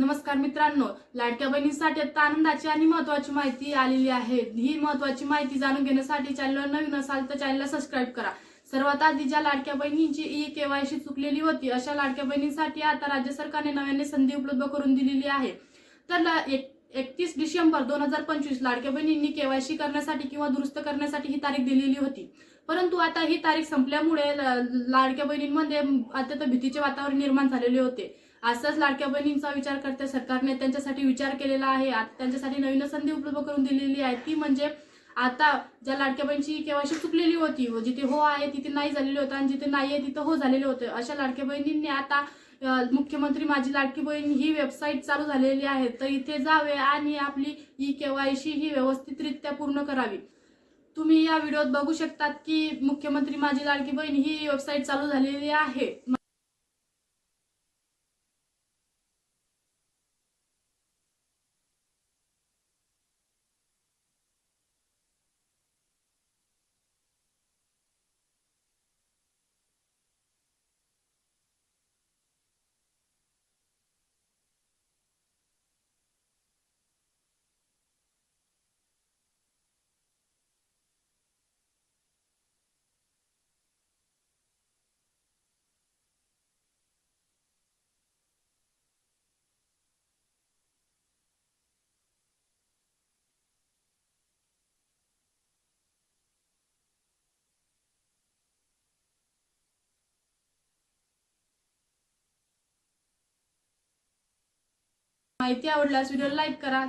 नमस्कार मित्रांनो लाडक्या बहिणीसाठी आता आनंदाची आणि महत्वाची माहिती आलेली आहे. ही महत्वाची माहिती जाणून घेण्यासाठी चॅनलवर नवीन असाल तर चॅनलला सबस्क्राईब करा. सर्वात आधी ज्या लाडक्या बहिणींची ई केवायसी चुकलेली होती अशा लाडक्या बहिणींसाठी आता राज्य सरकारने नव्याने संधी उपलब्ध करून दिलेली आहे. तर एक एकतीस डिसेंबर दोन हजार पंचवीस लाडक्या बहिणींनी केवायसी करण्यासाठी किंवा दुरुस्त करण्यासाठी ही तारीख दिलेली होती. परंतु आता ही तारीख संपल्यामुळे लाडक्या बहिणींमध्ये अत्यंत भीतीचे वातावरण निर्माण झालेले होते. असंच लाडक्या बहिणींचा विचार करते सरकारने. त्यांच्यासाठी विचार केलेला आहे. आता त्यांच्यासाठी नवीन संधी उपलब्ध करून दिलेली आहे. ती म्हणजे आता ज्या लाडक्या बहिणीची केवायसी चुकलेली होती व जिथे हो आहे तिथे नाही झालेली होतं आणि जिथे नाही आहे तिथे हो झालेले होते. अशा लाडक्या बहिणींनी आता मुख्यमंत्री माझी लाडकी बहीण ही वेबसाईट चालू झालेली आहे. तर इथे जावे आणि आपली ई केवायसी ही व्यवस्थितरित्या पूर्ण करावी. तुम्ही या व्हिडिओत बघू शकतात की मुख्यमंत्री माझी लाडकी बहीण ही वेबसाईट चालू झालेली आहे. माहिती आवडल्यास व्हिडिओ लाईक करा.